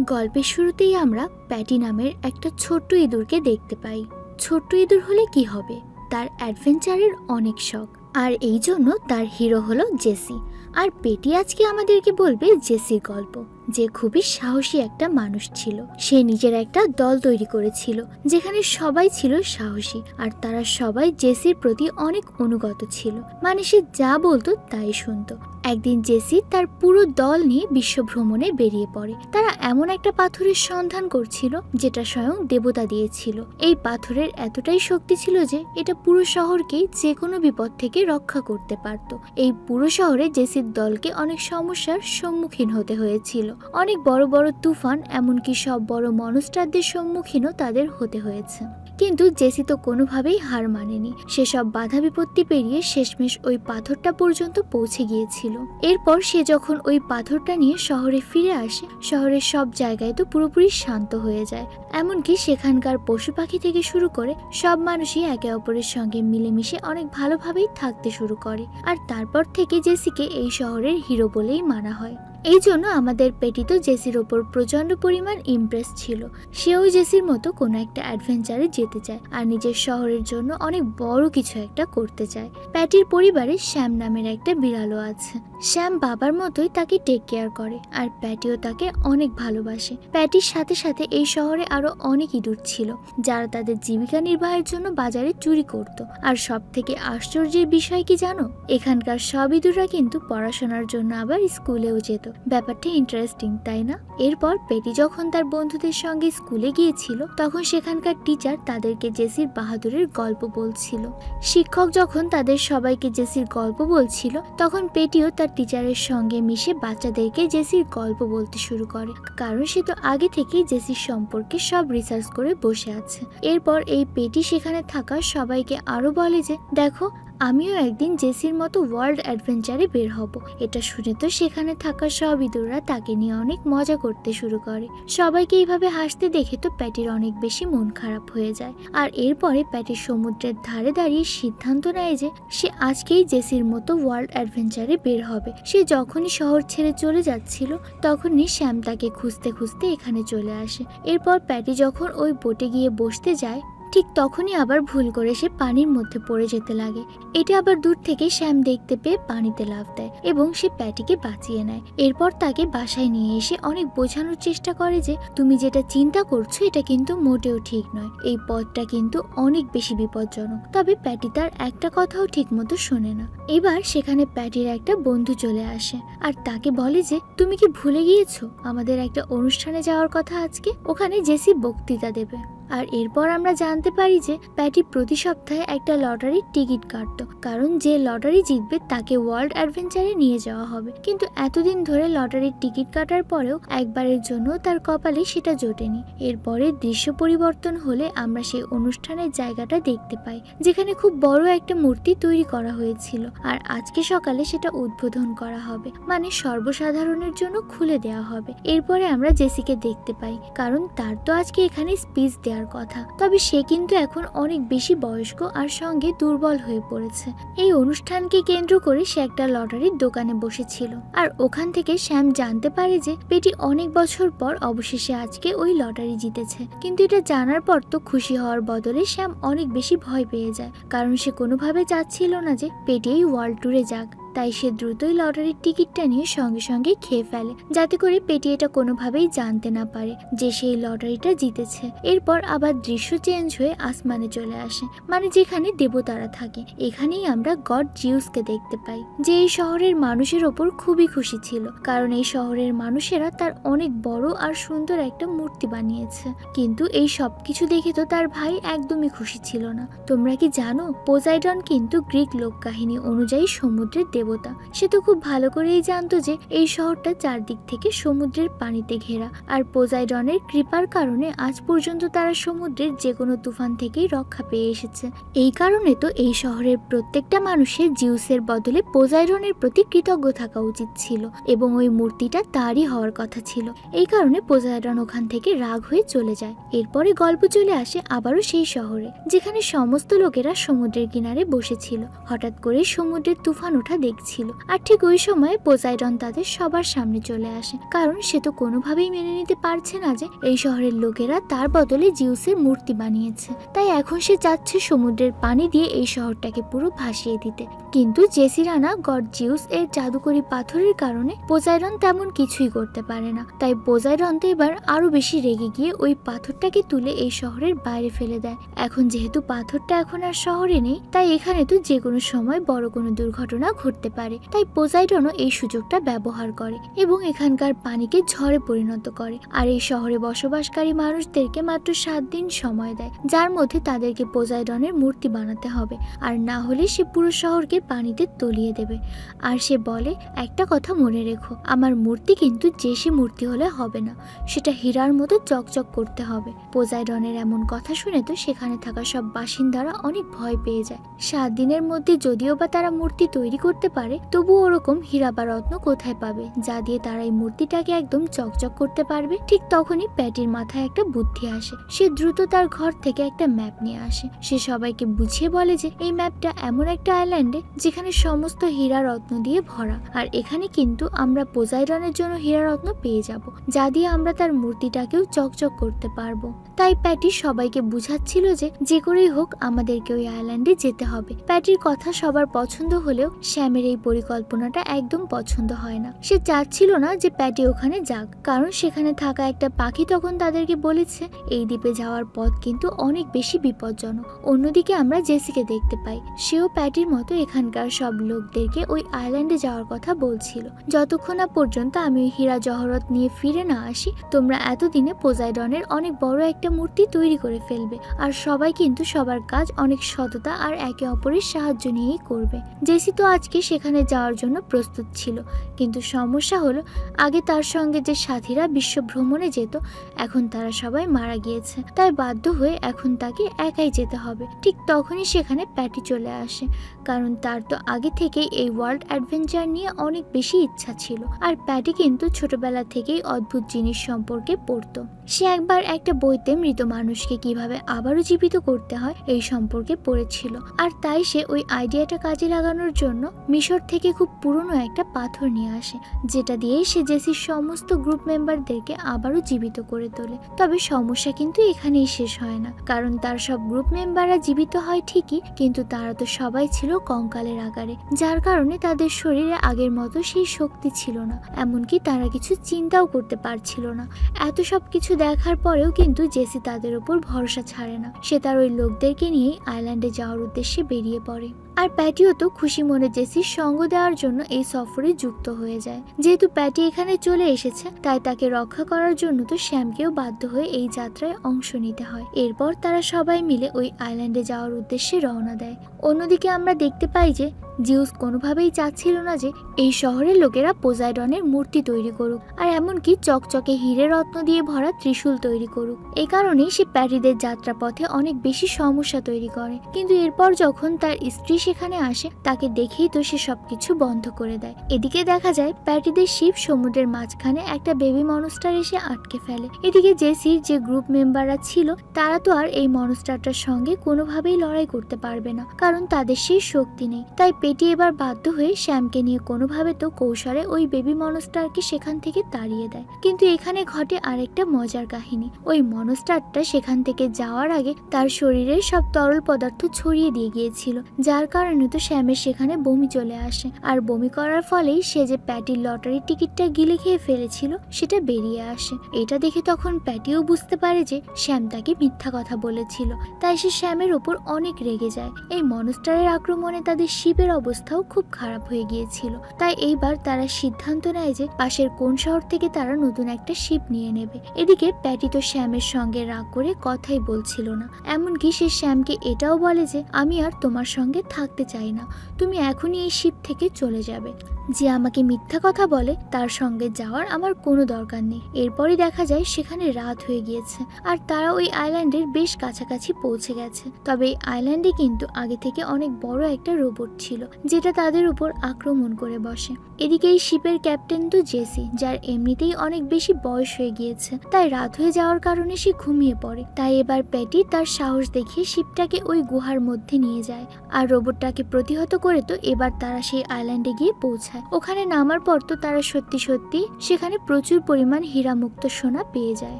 গল্পের শুরুতেই আমরা প্যাটি নামের একটা ছোট্ট ইঁদুরকে দেখতে পাই। ছোট্ট ইঁদুর হলে কি হবে? তার অ্যাডভেঞ্চারের অনেক শখ। আর এই জন্য তার হিরো হলো জেসি। আর পেটি আজকে আমাদেরকে বলবে জেসির গল্প। যে খুবই সাহসী একটা মানুষ ছিল। সে নিজের একটা দল তৈরি করেছিল, যেখানে সবাই ছিল সাহসী আর তারা সবাই জেসির প্রতি অনেক অনুগত ছিল। মানে সে যা বলতো তাই শুনতো। একদিন জেসি তার পুরো দল নিয়ে বিশ্ব ভ্রমণে বেরিয়ে পড়ে। তারা এমন একটা পাথরের সন্ধান করছিল, যেটা স্বয়ং দেবতা দিয়েছিল। এই পাথরের এতটাই শক্তি ছিল যে এটা পুরো শহরকেই যে কোনো বিপদ থেকে রক্ষা করতে পারত। এই পুরো শহরে জেসির দলকে অনেক সমস্যার সম্মুখীন হতে হয়েছিল। অনেক বড় বড় তুফান, এমনকি সব বড় মনস্টারদের সম্মুখীনও তাদের হতে হয়েছে। কিন্তু জেসি তো কোনোভাবেই হার মানেনি। সেসব বাধা বিপত্তি পেরিয়ে শেষমেশ ওই পাথরটা পর্যন্ত পৌঁছে গিয়েছিল। এরপর সে যখন ওই পাথরটা নিয়ে শহরে ফিরে আসে, শহরের সব জায়গায় তো পুরোপুরি শান্ত হয়ে যায়। এমনকি সেখানকার পশু পাখি থেকে শুরু করে সব মানুষই একে অপরের সঙ্গে মিলেমিশে অনেক ভালোভাবেই থাকতে শুরু করে। আর তারপর থেকে জেসিকে এই শহরের হিরো বলেই মানা হয়। এই জন্য আমাদের পেটি তো জেসির ওপর প্রচণ্ড পরিমাণ ইমপ্রেস ছিল। সেও জেসির মতো কোনো একটা অ্যাডভেঞ্চারে যেতে চায় আর নিজের শহরের জন্য অনেক বড় কিছু একটা করতে চায়। প্যাটির পরিবারে শ্যাম নামের একটা বিড়ালও আছে। শ্যাম বাবার মতোই তাকে টেক কেয়ার করে আর প্যাটিও তাকে অনেক ভালোবাসে। প্যাটির সাথে সাথে এই শহরে আরও অনেক ইঁদুর ছিল, যারা তাদের জীবিকা নির্বাহের জন্য বাজারে চুরি করত। আর সব থেকে আশ্চর্যের বিষয় কি জানো? এখানকার সব ইঁদুররা কিন্তু পড়াশোনার জন্য আবার স্কুলেও যেত। ব্যাপারটা ইন্টারেস্টিং তাই না? এরপর পেটি যখন তার বন্ধুদের সঙ্গে স্কুলে গিয়েছিল, তখন সেখানকার টিচার তাদেরকে জেসির বাহাদুরের গল্প বলছিল। শিক্ষক যখন তাদের সবাইকে জেসির গল্প বলছিল, তখন পেটিও তার টিচারের সঙ্গে মিশে বাচ্চাদেরকে জেসির গল্প বলতে শুরু করে, কারণ সে তো আগে থেকেই জেসির সম্পর্কে সব রিসার্চ করে বসে আছে। এরপর এই পেটি সেখানে থাকা সবাইকে আরও বলে যে, দেখো আমিও একদিন জেসির মতো ওয়ার্ল্ড অ্যাডভেঞ্চারে বের হব। এটা শুনে তো সেখানে থাকা সব ইঁদুররা তাকে নিয়ে অনেক মজা করতে শুরু করে। সবাইকে এইভাবে হাসতে দেখে তো প্যাটির অনেক বেশি মন খারাপ হয়ে যায়। আর এরপরে প্যাটি সমুদ্রের ধারে দাঁড়িয়ে সিদ্ধান্ত নেয় যে সে আজকেই জেসির মতো ওয়ার্ল্ড অ্যাডভেঞ্চারে বের হবে। সে যখনই শহর ছেড়ে চলে যাচ্ছিল, তখনই শ্যাম তাকে খুঁজতে খুঁজতে এখানে চলে আসে। এরপর প্যাটি যখন ওই বোটে গিয়ে বসতে যায় ঠিক তখনই আবার ভুল করে সে পানির মধ্যে পড়ে যেতে লাগে। এটা আবার দূর থেকে শ্যাম দেখতে পেয়ে পানিতে লাফ দেয় এবং সে প্যাটিকে বাঁচিয়ে নেয়। এরপর তাকে বাসায় নিয়ে এসে অনেক বোঝানোর চেষ্টা করে যে, তুমি যেটা চিন্তা করছ, এটা কিন্তু মোটেও ঠিক নয়। এই পথটা কিন্তু অনেক বেশি বিপজ্জনক। তবে প্যাটি তার একটা কথাও ঠিক মতো শোনে না। এবার সেখানে প্যাটির একটা বন্ধু চলে আসে আর তাকে বলে যে, তুমি কি ভুলে গিয়েছো? আমাদের একটা অনুষ্ঠানে যাওয়ার কথা আজকে। ওখানে জেসি বক্তৃতা দেবে। আর এরপর আমরা জানতে পারি যে প্যাটি প্রতি সপ্তাহে একটা লটারির টিকিট কাটতো, কারণ যে লটারি জিতবে তাকে ওয়ার্ল্ড অ্যাডভেঞ্চারে নিয়ে যাওয়া হবে। কিন্তু এতদিন ধরে লটারির টিকিট কাটার পরেও একবারের জন্য তার কপালে সেটা জোটেনি। এরপরে দৃশ্য পরিবর্তন হলে আমরা সেই অনুষ্ঠানের জায়গাটা দেখতে পাই, যেখানে খুব বড় একটা মূর্তি তৈরি করা হয়েছিল। আর আজকে সকালে সেটা উদ্বোধন করা হবে মানে সর্বসাধারণের জন্য খুলে দেওয়া হবে। এরপরে আমরা জেসিকে দেখতে পাই, কারণ তার তো আজকে এখানে স্পিচ দেওয়ার কথা। তবে সে কিন্তু এখন অনেক বেশি বয়স্ক আর সঙ্গে দুর্বল হয়ে পড়েছে। এই অনুষ্ঠানকে কেন্দ্র করে সে একটা লটারির দোকানে বসেছিল। আর ওখান থেকে শ্যাম জানতে পারে যে পেটি অনেক বছর পর অবশেষে আজকে ওই লটারি জিতেছে। কিন্তু এটা জানার পর তো খুশি হওয়ার বদলে শ্যাম অনেক বেশি ভয় পেয়ে যায়। কারণ সে কোনোভাবে চাচ্ছিল না যে পেটি এই ওয়ার্ল্ড ট্যুরে যাক। তাই সে দ্রুতই লটারির টিকিটটা নিয়ে সঙ্গে সঙ্গে খেয়ে ফেলে, যাতে করে পেটি এটা কোনোভাবেই জানতে না পারে যে সেই লটারিটা জিতেছে। এরপর আবার দৃশ্য চেঞ্জ হয়ে আসমানে চলে আসে মানে যেখানে দেবতারা থাকে। এখানেই আমরা গড জিউসকে দেখতে পাই, যে এই শহরের মানুষের ওপর খুবই খুশি ছিল, কারণ এই শহরের মানুষেরা তার অনেক বড় আর সুন্দর একটা মূর্তি বানিয়েছে। কিন্তু এই সব কিছু দেখে তো তার ভাই একদমই খুশি ছিল না। তোমরা কি জানো পোজাইডন কিন্তু গ্রিক লোক কাহিনী অনুযায়ী সমুদ্রের দেবতা। সে তো খুব ভালো করেই জানতো যে এই শহরটা চারদিক থেকে সমুদ্রের পানিতে ঘেরা আর পোজাইডনের কৃপার কারণে আজ পর্যন্ত তারা সমুদ্রের যে কোনো তুফান থেকেই রক্ষা পেয়ে এসেছে। এই কারণে তো এই শহরের প্রত্যেকটা মানুষের জিউসের বদলে পোজাইডনের প্রতি কৃতজ্ঞ থাকা উচিত ছিল এবং ওই মূর্তিটা তারই হওয়ার কথা ছিল। এই কারণে পোজাইডন ওখান থেকে রাগ হয়ে চলে যায়। এরপরে গল্প চলে আসে আবারও সেই শহরে, যেখানে সমস্ত লোকেরা সমুদ্রের কিনারে বসেছিল। হঠাৎ করে সমুদ্রের তুফান ওঠা দেখতে দেখছিল আর ঠিক ওই সময় পোসাইডন তাদের সবার সামনে চলে আসে। কারণ সে তো কোনোভাবেই মেনে নিতে পারছে না যে এই শহরের লোকেরা তার বদলে জিউসের মূর্তি বানিয়েছে। তাই এখন সে যাচ্ছে সমুদ্রের পানি দিয়ে এই শহরটাকে পুরো ভাসিয়ে দিতে। কিন্তু জেসিরানা গড জিউস এর জাদুকরি পাথরের কারণে পোজাইরন তেমন কিছুই করতে পারে না। তাই পোজাইরন তো এবার আরও বেশি রেগে গিয়ে ওই পাথরটাকে তুলে এই শহরের বাইরে ফেলে দেয়। এখন যেহেতু পাথরটা এখন আর শহরে নেই, তাই এখানে তো যে কোনো সময় বড় কোনো দুর্ঘটনা ঘটতে পারে। তাই পোজাইডনও এই সুযোগটা ব্যবহার করে এবং এখানকার পানিকে ঝড়ে পরিণত করে। আর এই শহরে বসবাসকারী মানুষদেরকে মাত্র সাত দিন সময় দেয়, যার মধ্যে তাদেরকে পোজাইডনের মূর্তি বানাতে হবে। আর না হলে সে পুরো শহরকে পানিতে তলিয়ে দেবে। আর সে বলে, একটা কথা মনে রেখো, আমার মূর্তি কিন্তু যে সে মূর্তি হলে হবে না, সেটা হীরার মতো চকচক করতে হবে। পোজাইডনের এমন কথা শুনে তো সেখানে থাকা সব বাসিন্দারা অনেক ভয় পেয়ে যায়। সাত দিনের মধ্যে যদিও বা তারা মূর্তি তৈরি করতে পারে তবু ওরকম হীরা বা রত্ন কোথায় পাবে? যা দিয়ে তারা এই মূর্তিটাকে একদম চকচক করতে পারবে। ঠিক তখনই প্যাটির মাথায় একটা বুদ্ধি আসে। সে দ্রুত তার ঘর থেকে একটা ম্যাপ নিয়ে আসে। সে সবাইকে বুঝিয়ে বলে যে, এই ম্যাপটা এমন একটা আইল্যান্ডে যেখানে সমস্ত হীরা রত্ন দিয়ে ভরা। আর এখানে কিন্তু আমরা পোজাইডনের জন্য হীরা রত্ন পেয়ে যাব, যা দিয়ে আমরা তার মূর্তিটাকেও চকচক করতে পারব। তাই প্যাটি সবাইকে বুঝাচ্ছিল যে যে করেই হোক আমাদেরকে ওই আইল্যান্ডে যেতে হবে। প্যাটির কথা সবার পছন্দ হলেও শ্যামের এই পরিকল্পনাটা একদম পছন্দ হয় না। সে চাচ্ছিল না যে প্যাটি ওখানে যাক, কারণ সেখানে থাকা একটা পাখি তখন তাদেরকে বলেছে, এই দ্বীপে যাওয়ার পথ কিন্তু অনেক বেশি বিপজ্জনক। অন্যদিকে আমরা জেসিকে দেখতে পাই। সেও প্যাটির মতো এখানকার সব লোকদেরকে ওই আইল্যান্ডে যাওয়ার কথা বলছিল। যতক্ষণ না পর্যন্ত আমি ওই হীরা জহরত নিয়ে ফিরে না আসি, তোমরা এতদিনে পোজাইডনের অনেক বড় একটা মূর্তি তৈরি করে ফেলবে। আর সবাই কিন্তু সবার কাজ অনেক সততা আর একে অপরের সাহায্য নিয়েই করবে। জেসি তো আজকে সেখানে যাওয়ার জন্য প্রস্তুত ছিল। কিন্তু সমস্যা হলো, আগে তার সঙ্গে যে সাথীরা বিশ্ব ভ্রমণে যেত, এখন তারা সবাই মারা গিয়েছে। তাই বাধ্য হয়ে এখন তাকে একাই যেতে হবে। ঠিক তখনই সেখানে প্যাটি চলে আসে। কারণ তার তো আগে থেকেই এই ওয়ার্ল্ড অ্যাডভেঞ্চার নিয়ে অনেক বেশি ইচ্ছা ছিল। আর প্যাটি কিন্তু ছোটবেলা থেকেই অদ্ভুত জিনিস সম্পর্কে পড়তো। সে একবার একটা বইতে মৃত মানুষকে কীভাবে আবারও জীবিত করতে হয়, এই সম্পর্কে পড়েছিল। আর তাই সে ওই আইডিয়াটা কাজে লাগানোর জন্য মিশর থেকে খুব পুরনো একটা পাথর নিয়ে আসে, যেটা দিয়ে সে জেসির সমস্ত গ্রুপ মেম্বারদেরকে আবারও জীবিত করে তোলে। তবে সমস্যা কিন্তু এখানেই শেষ হয় না, কারণ তার সব গ্রুপ মেম্বাররা জীবিত হয় ঠিকই, কিন্তু তারা তো সবাই ছিল কঙ্কালের আকারে, যার কারণে তাদের শরীরে আগের মতো সেই শক্তি ছিল না, এমনকি তারা কিছু চিন্তাও করতে পারছিল না। এত সব কিছু দেখার পরেও কিন্তু জেসি তাদের উপর ভরসা ছাড়ে না, সে তার ওই লোকদেরকে নিয়েই আইল্যান্ডে যাওয়ার উদ্দেশ্যে বেরিয়ে পড়ে। আর প্যাটিও তো খুশি মনে জেসির সঙ্গ দেওয়ার জন্য এই সফরে যুক্ত হয়ে যায়। যেহেতু প্যাটি এখানে চলে এসেছে, তাই তাকে রক্ষা করার জন্য তো শ্যামকেও বাধ্য হয়ে এই যাত্রায় অংশ নিতে হয়। এরপর তারা সবাই মিলে ওই আইল্যান্ডে যাওয়ার উদ্দেশ্যে রওনা দেয়। অন্যদিকে আমরা দেখতে পাই যে জিউস কোনোভাবেই চাচ্ছিল না যে এই শহরের লোকেরা পোজাইডনের মূর্তি তৈরি করুক, আর এমনকি চকচকে হিরে রত্ন দিয়ে ভরা ত্রিশূল তৈরি করুক। এই কারণেই সে প্যাটিদের যাত্রাপথে অনেক বেশি সমস্যা তৈরি করে। কিন্তু এরপর যখন তার স্ত্রী সেখানে আসে, তাকে দেখেই তো সে সবকিছু বন্ধ করে দেয়। এদিকে দেখা যায় প্যাটিদের শিব সমুদ্রের মাঝখানে একটা বেবি মনস্টার এসে আটকে ফেলে। এদিকে জেসির যে গ্রুপ মেম্বাররা ছিল, তারা তো আর এই মনস্টারটার সঙ্গে কোনোভাবেই লড়াই করতে পারবে না। কারণ তাদের সেই শক্তি নেই। তাই পেটি এবার বাধ্য হয়ে শ্যামকে নিয়ে কোনোভাবে তো কৌশলে ওই বেবি মনস্টারকে সেখান থেকে তাড়িয়ে দেয়। কিন্তু এখানে ঘটে আরেকটা মজার কাহিনী। ওই মনস্টারটা সেখান থেকে যাওয়ার আগে তার শরীরের সব তরল পদার্থ ছড়িয়ে দিয়ে গিয়েছিল, যার কারণে তো শ্যামের সেখানে বমি চলে আসে। আর বমি করার ফলেই সে যে প্যাটির লটারির টিকিটটা গিলে খেয়ে ফেলেছিল, সেটা বেরিয়ে আসে। এটা দেখে তখন প্যাটিও বুঝতে পারে যে শ্যাম তাকে মিথ্যা কথা বলেছিল। তাই সে শ্যামের ওপর অনেক রেগে যায়। এই মনস্টারের আক্রমণে তাদের শিবের অবস্থাও খুব খারাপ হয়ে গিয়েছিল। তাই এইবার তারা সিদ্ধান্ত নেয় যে পাশের কোন শহর থেকে তারা নতুন একটা শিপ নিয়ে নেবে। এদিকে প্যাটি তো শ্যামের সঙ্গে রাগ করে কথাই বলছিল না। এমনকি সে শ্যামকে এটাও বলে যে, আমি আর তোমার সঙ্গে থাকতে চাই না। তুমি এখনই এই শিপ থেকে চলে যাবে। যে আমাকে মিথ্যা কথা বলে, তার সঙ্গে যাওয়ার আমার কোনো দরকার নেই। এরপরই দেখা যায় সেখানে রাত হয়ে গিয়েছে। আর তারা ওই আইল্যান্ডের বেশ কাছাকাছি পৌঁছে গেছে। তবে এই আইল্যান্ডে কিন্তু আগে থেকে অনেক বড় একটা রোবট ছিল, যেটা তাদের উপর আক্রমণ করে বসে। এদিকে এই শিপের ক্যাপ্টেন তো জেসি, যার এমনিতেই অনেক বেশি বয়স হয়ে গিয়েছে। তাই রাত হয়ে যাওয়ার কারণে সে ঘুমিয়ে পড়ে। তাই এবার প্যাটি তার সাহস দেখিয়ে শিপটাকে ওই গুহার মধ্যে নিয়ে যায়। আর রোবটটাকে প্রতিহত করে তো এবার তারা সেই আইল্যান্ডে গিয়ে পৌঁছায়। ওখানে নামার পর তো তারা সত্যি সত্যি সেখানে প্রচুর পরিমাণ হীরামুক্ত সোনা পেয়ে যায়।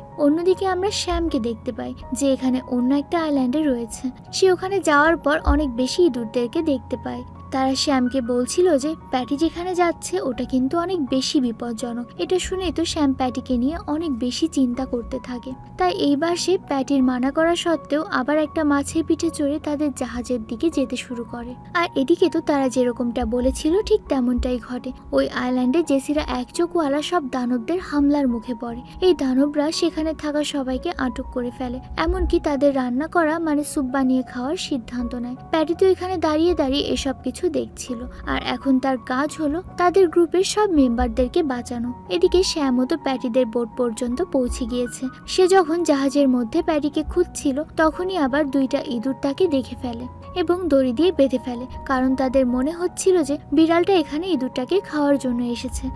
অন্যদিকে আমরা শ্যামকে দেখতে পাই, যে এখানে অন্য একটা আইল্যান্ডে রয়েছে। সে ওখানে যাওয়ার পর অনেক বেশি ইঁদুরদেরকে দেখতে পায় তারা শ্যামকে বলছিল যে প্যাটি যেখানে যাচ্ছে, ওটা কিন্তু অনেক বেশি বিপজ্জনক। এটা শুনে তো শ্যাম প্যাটিকে নিয়ে অনেক বেশি চিন্তা করতে থাকে। তাই এইবার সে প্যাটির মানা করা সত্ত্বেও আবার একটা মাছের পিঠে চড়ে তাদের জাহাজের দিকে যেতে শুরু করে। আর এদিকে তো তারা যেরকমটা বলেছিল, ঠিক তেমনটাই ঘটে। ওই আইল্যান্ডে জেসিরা এক চোখওয়ালা সব দানবদের হামলার মুখে পড়ে। এই দানবরা সেখানে থাকা সবাইকে আটক করে ফেলে। এমনকি তাদের রান্না করা মানে স্যুপ বানিয়ে খাওয়ার সিদ্ধান্ত নেয়। প্যাটি তো এখানে দাঁড়িয়ে দাঁড়িয়ে এসব কিছু দেখছিল, আর এখন তার কাজ হলো তাদের গ্রুপের সব মেম্বারদেরকে বাঁচানো। এদিকে শ্যামও তো প্যাটিদের বোট পর্যন্ত পৌঁছে গিয়েছে। সে যখন জাহাজের মধ্যে প্যাটিকে খুঁজছিল, তখনই আবার দুইটা ইঁদুর তাকে দেখে ফেলে এবং দড়ি দিয়ে বেঁধে ফেলে, কারণ তাদের মনে হচ্ছিল যে বিড়ালটা এখানে ইঁদুরটাকে খাওয়ার জন্য এসেছে।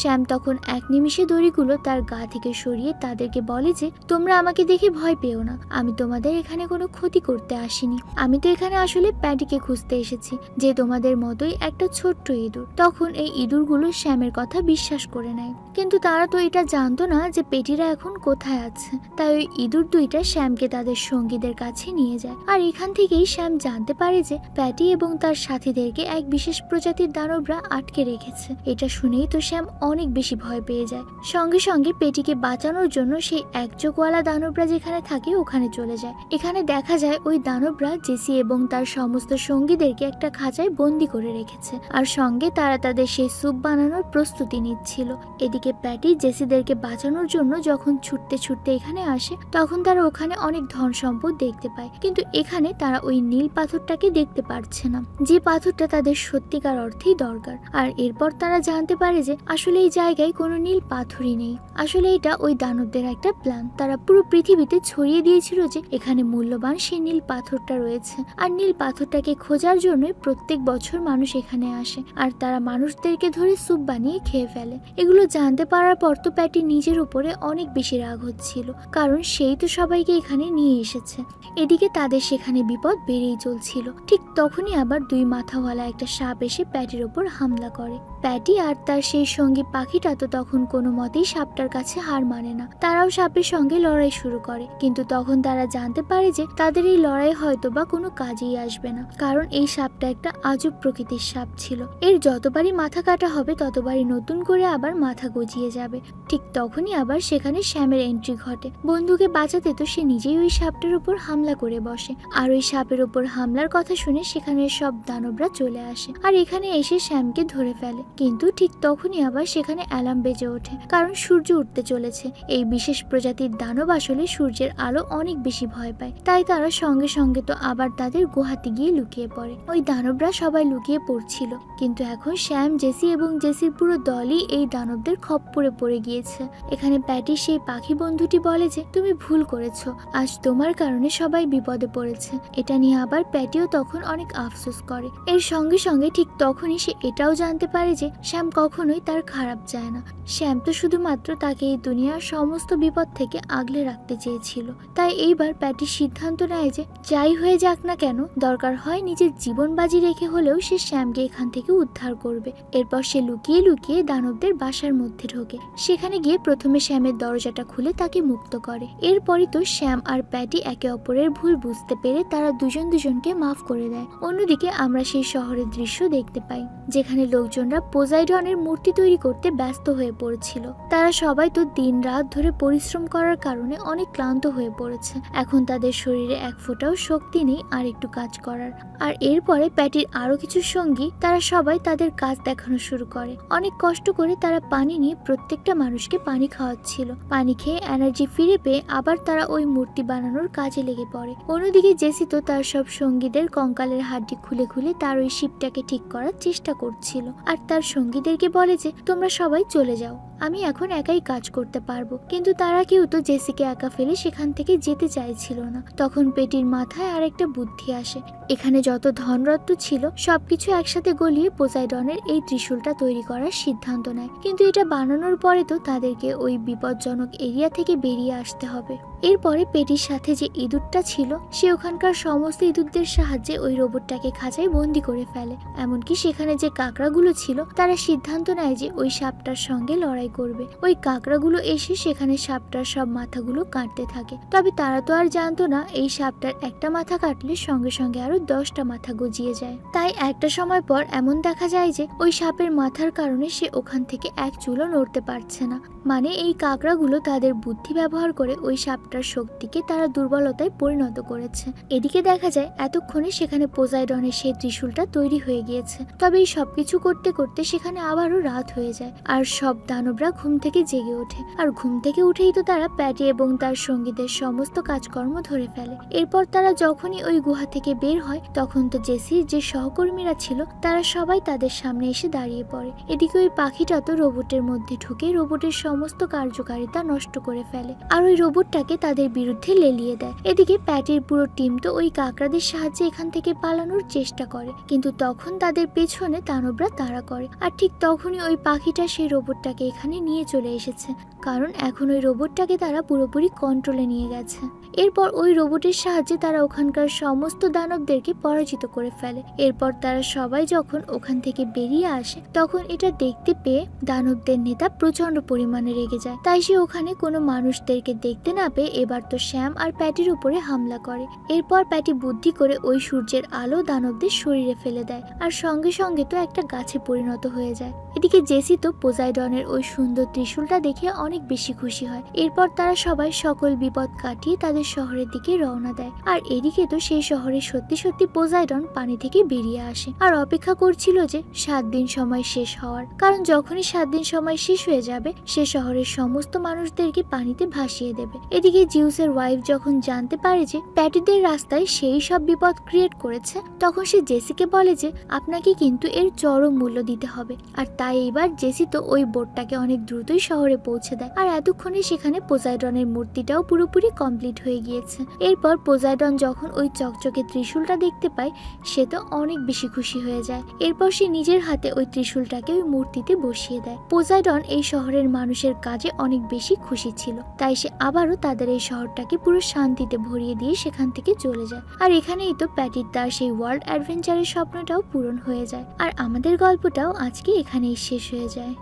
শ্যাম তখন এক নিমিষে দড়িগুলো তার গা থেকে সরিয়ে তাদেরকে বলে যে, তোমরা আমাকে দেখে ভয় পেও না, আমি তোমাদের এখানে কোনো ক্ষতি করতে আসিনি। আমি তো এখানে আসলে প্যাটিকে খুঁজতে এসেছি, যে তোমাদের মতোই একটা ছোট্ট ইঁদুর। তখন এই ইঁদুরগুলো শ্যামের কথা বিশ্বাস করে নেয়। কিন্তু তারা তো এটা জানতো না যে পেটিরা এখন কোথায় আছে। তাই ওই ইঁদুর দুইটা শ্যামকে তাদের সঙ্গীদের কাছে নিয়ে যায়। আর এখান থেকেই শ্যাম জানতে পারে যে প্যাটি এবং তার সাথীদেরকে এক বিশেষ প্রজাতির দানবরা আটকে রেখেছে। এটা শুনেই তো শ্যাম অনেক বেশি ভয় পেয়ে যায়। সঙ্গে সঙ্গে পেটিকে বাঁচানোর জন্য সেই এক চোখওয়ালা দানবরা যেখানে থাকে ওখানে চলে যায়। এখানে দেখা যায় ওই দানবরা জেসি এবং তার সমস্ত সঙ্গীদেরকে একটা খাঁচায় বন্দি করে রেখেছে। আর সঙ্গে তারা তাদের সেই স্যুপ বানানোর প্রস্তুতি নিচ্ছিল। এদিকে প্যাটি জেসিদেরকে বাঁচানোর জন্য যখন ছুটতে ছুটতে এখানে আসে, তখন তারা ওখানে অনেক ধন সম্পদ দেখতে পায়। কিন্তু এখানে তারা ওই নীল পাথরটাকে দেখতে পারছে না। যে পাথরটা তাদের সত্যিকার অর্থেই দরকার। আর এরপর তারা জানতে পারে যে আসলে এই জায়গায় কোনো নীল পাথরই নেই। আসলে এটা ওই দানবদের একটা প্ল্যান। তারা পুরো পৃথিবীতে ছড়িয়ে দিয়েছিল যে এখানে মূল্যবান সেই নীল পাথরটা রয়েছে। আর নীল পাথরটাকে খোঁজার জন্যই প্রত্যেক বছর মানুষ এখানে আসে, আর তারা মানুষদেরকে ধরে স্যুপ বানিয়ে খেয়ে ফেলে। এগুলো জানতে পারার পর তো প্যাটি নিজের উপরে অনেক বেশি রাগ হচ্ছিল, কারণ সেই তো সবাইকে এখানে নিয়ে এসেছে। এদিকে তাদের সেখানে বিপদ বেড়েই চলছিল। ঠিক তখনই আবার দুই মাথাওয়ালা একটা সাপ এসে প্যাটির ওপর হামলা করে। প্যাটি আর তার সেই সঙ্গী পাখিটা তো তখন কোনো মতেই সাপটার কাছে হার মানে না। তারাও সাপের সঙ্গে লড়াই শুরু করে, কিন্তু তখন তারা জানতে পারে যে তাদের এই লড়াই হয়তো বা কোনো কাজেই আসবে না, কারণ এই সাপটা একটা আজব প্রকৃতির সাপ ছিল। এর যতবারই মাথা কাটা হবে, ততবারই নতুন করে আবার মাথা গজিয়ে যাবে। ঠিক তখনই আবার সেখানে শ্যামের এন্ট্রি ঘটে। বন্ধুকে বাঁচাতে তো সে নিজেই ওই সাপটার উপর হামলা করে বসে। আর ওই সাপের উপর হামলার কথা শুনে সেখানে সব দানবরা চলে আসে আর এখানে এসে শ্যামকে ধরে ফেলে। কিন্তু ঠিক তখনই আবার সেখানে অ্যালার্ম বেজে ওঠে, কারণ সূর্য উঠতে চলেছে। এই বিশেষ প্রজাতির দানব আসলে সূর্যের আলো অনেক বেশি ভয় পায়। তাই তারা সঙ্গে সঙ্গে তো আবার তাদের গুহাতে গিয়ে লুকিয়ে পড়ে। ওই দানবরা সবাই লুকিয়ে পড়ছিল। কিন্তু এখন শ্যাম, জেসি এবং জেসির পুরো দলই এই দানবদের খপ্পরে পড়ে গিয়েছে। এখানে প্যাটি সেই পাখি বন্ধুটি বলে যে, তুমি ভুল করেছ। আজ তোমার কারণে সবাই বিপদে পড়েছে। এটা নিয়ে আবার প্যাটিও তখন অনেক আফসোস করে। এর সঙ্গে সঙ্গে ঠিক তখনই সে এটাও জানতে পারে যে, শ্যাম কখনোই তার খারাপ যায় না। শ্যাম তো শুধুমাত্র তাকে এই দুনিয়ার সমস্ত বিপদ থেকে আগলে রাখতে চেয়েছিল। তাই এইবার প্যাটি সিদ্ধান্ত নেয় যে, যাই হয়ে যাক না কেন, দরকার হয় নিজের জীবন বাজি রেখে হলেও সে শ্যামকে এখান থেকে উদ্ধার করবে। এরপর সে লুকিয়ে লুকিয়ে দানবদের বাসার মধ্যে ঢোকে। সেখানে গিয়ে প্রথমে শ্যামের দরজাটা খুলে তাকে মুক্ত করে। এরপরই তো শ্যাম আর প্যাটি একে অপরের ভুল বুঝতে পেরে তারা দুজন দুজনকে মাফ করে দেয়। অন্যদিকে আমরা সেই শহরের দৃশ্য দেখতে পাই, যেখানে লোকজনরা পোজাইডনের মূর্তি তৈরি করতে ব্যস্ত হয়ে পড়েছিল। তারা সবাই তো দিন রাত ধরে পরিশ্রম করার কারণে অনেক ক্লান্ত হয়ে পড়েছে। এখন তাদের শরীরে এক ফোঁটাও শক্তি নেই আর একটু কাজ করার। আর এরপরে প্যাটির আরও কিছু সঙ্গী, তারা সবাই তাদের কাজ দেখানো শুরু করে। অনেক কষ্ট করে তারা পানি নিয়ে প্রত্যেকটা মানুষকে পানি খাওয়াচ্ছিল। পানি খেয়ে এনার্জি ফিরে পেয়ে আবার তারা ওই মূর্তি বানানোর কাজে লেগে পড়ে। অন্যদিকে জেসি তো তার সব সঙ্গীদের কঙ্কালের হাড্ডি খুলে খুলে তার ওই শিপটাকে ঠিক করার চেষ্টা করছিল। আর তার সঙ্গীদেরকে বলে যে, তোমরা সবাই চলে যাও। আমি এখন একাই কাজ করতে পারব। কিন্তু তারা কেউ তো জেসিকে একা ফেলে সেখান থেকে যেতে চাইছিল না। তখন পেটির মাথায় আর একটা বুদ্ধি আসে। এখানে যত ধনরত্ন ছিল, সবকিছু একসাথে গলিয়ে পোসাইডনের এই ত্রিশূলটা তৈরি করার সিদ্ধান্ত নেয়। কিন্তু এটা বানানোর পরে তো তাদেরকে ওই বিপজ্জনক এরিয়া থেকে বেরিয়ে আসতে হবে। এরপরে পেটির সাথে যে ইঁদুরটা ছিল, সে ওখানকার সমস্ত ইঁদুরদের সাহায্যে ওই রোবটটাকে খাঁচায় বন্দি করে ফেলে। এমনকি সেখানে যে কাঁকড়াগুলো ছিল, তারা সিদ্ধান্ত নেয় যে ওই সাপটার সঙ্গে লড়াই করবে। ওই কাঁকড়াগুলো এসে সেখানে সাপটার সব মাথাগুলো কাটতে থাকে। তবে তারা তো আর জানতো না, এই সাপটার একটা মাথা কাটলে সঙ্গে সঙ্গে আরও দশটা মাথা গজিয়ে যায়। তাই একটা সময় পর এমন দেখা যায় যে, ওই সাপের মাথার কারণে সে ওখান থেকে এক চুলও নড়তে পারছে না। মানে এই কাঁকড়াগুলো তাদের বুদ্ধি ব্যবহার করে ওই সাপটার শক্তিকে তারা দুর্বলতায় পরিণত করেছে। এদিকে দেখা যায়, এতক্ষণে সেখানে পোজাইডনের সেই ত্রিশূলটা তৈরি হয়ে গিয়েছে। তবে এই সবকিছু করতে করতে সেখানে আবারও রাত হয়ে যায়। আর সব দানবরা ঘুম থেকে জেগে ওঠে। আর ঘুম থেকে উঠেই তো তারা প্যাটি এবং তার সঙ্গীদের সমস্ত কাজকর্ম ধরে ফেলে। এরপর তারা যখনই ওই গুহা থেকে বের হয়, তখন তো জেসির যে সহকর্মীরা ছিল, তারা সবাই তাদের সামনে এসে দাঁড়িয়ে পড়ে। এদিকে ওই পাখিটা তো রোবটের মধ্যে ঢুকে রোবটের সমস্ত কার্যকারিতা নষ্ট করে ফেলে আর ওই রোবটটাকে তাদের বিরুদ্ধে লেলিয়ে দেয়। এদিকে প্যাটির পুরো টিম তো ওই কাকড়াদের সাহায্যে এখান থেকে পালানোর চেষ্টা করে। কিন্তু তখন তাদের পেছনে দানবরা তাড়া করে। আর ঠিক তখনই ওই পাখিটা সেই রোবটটাকে এখানে নিয়ে চলে এসেছে। কারণ এখন ওই রোবটটাকে তারা পুরোপুরি কন্ট্রোলে নিয়ে গেছে। এরপর ওই রোবটের সাহায্যে তারা ওখানকার সমস্ত দানবদেরকে পরাজিত করে ফেলে। এরপর তারা সবাই যখন ওখান থেকে বেরিয়ে আসে, তখন এটা দেখতে পেয়ে দানবদের নেতা প্রচণ্ড পরিমাণে রেগে যায়। তাই সে ওখানে কোনো মানুষদেরকে দেখতে না পেয়ে এবার তো শ্যাম আর প্যাটির উপরে হামলা করে। এরপর প্যাটি বুদ্ধি করে ওই সূর্যের আলো দানবদের শরীরে ফেলে দেয়। আর সঙ্গে সঙ্গে তো একটা গাছে পরিণত হয়ে যায়। এদিকে জেসি তো পোজাইডনের ওই সুন্দর ত্রিশূলটা দেখে অনেক বেশি খুশি হয়। এরপর তারা সবাই সকল বিপদ কাটিয়ে তাদের শহরের দিকে রওনা দেয়। আর এদিকে তো সেই শহরে সত্যি সত্যি পোজাইডন পানি থেকে বেরিয়ে আসে। আর অপেক্ষা করছিল যে সাত দিন সময় শেষ হওয়ার। কারণ যখনই সাত দিন সময় শেষ হয়ে যাবে, সে শহরের সমস্ত মানুষদেরকে পানিতে ভাসিয়ে দেবে। এদিকে জিউসের ওয়াইফ যখন জানতে পারে যে প্যাটিদের রাস্তায় সেই সব বিপদ ক্রিয়েট করেছে, তখন সে জেসিকে বলে যে, আপনাকে কিন্তু এর চরম মূল্য দিতে হবে। আর তাই এবার জেসি তো ওই বোটটাকে অনেক দ্রুতই শহরে পৌঁছে দেয়। আর এতক্ষণে সেখানে পোজাইডনের মূর্তিটাও পুরোপুরি কমপ্লিট হয়ে গিয়েছে। এরপর পোজাইডন যখন ওই চকচকে ত্রিশূলটা দেখতে পায়, সে তো অনেক বেশি খুশি হয়ে যায়। এরপর সে নিজের হাতে ওই ত্রিশূলটাকে ওই মূর্তিতে বসিয়ে দেয়। পোজাইডন এই শহরের মানুষের কাজে অনেক বেশি খুশি ছিল। তাই সে আবারও তাদের এই শহরটাকে পুরো শান্তিতে ভরিয়ে দিয়ে সেখান থেকে চলে যায়। আর এখানেই তো প্যাটির তার সেই ওয়ার্ল্ড অ্যাডভেঞ্চারের স্বপ্নটাও পূরণ হয়ে যায়। আর আমাদের গল্পটাও আজকে এখানেই শেষ হয়ে যায়।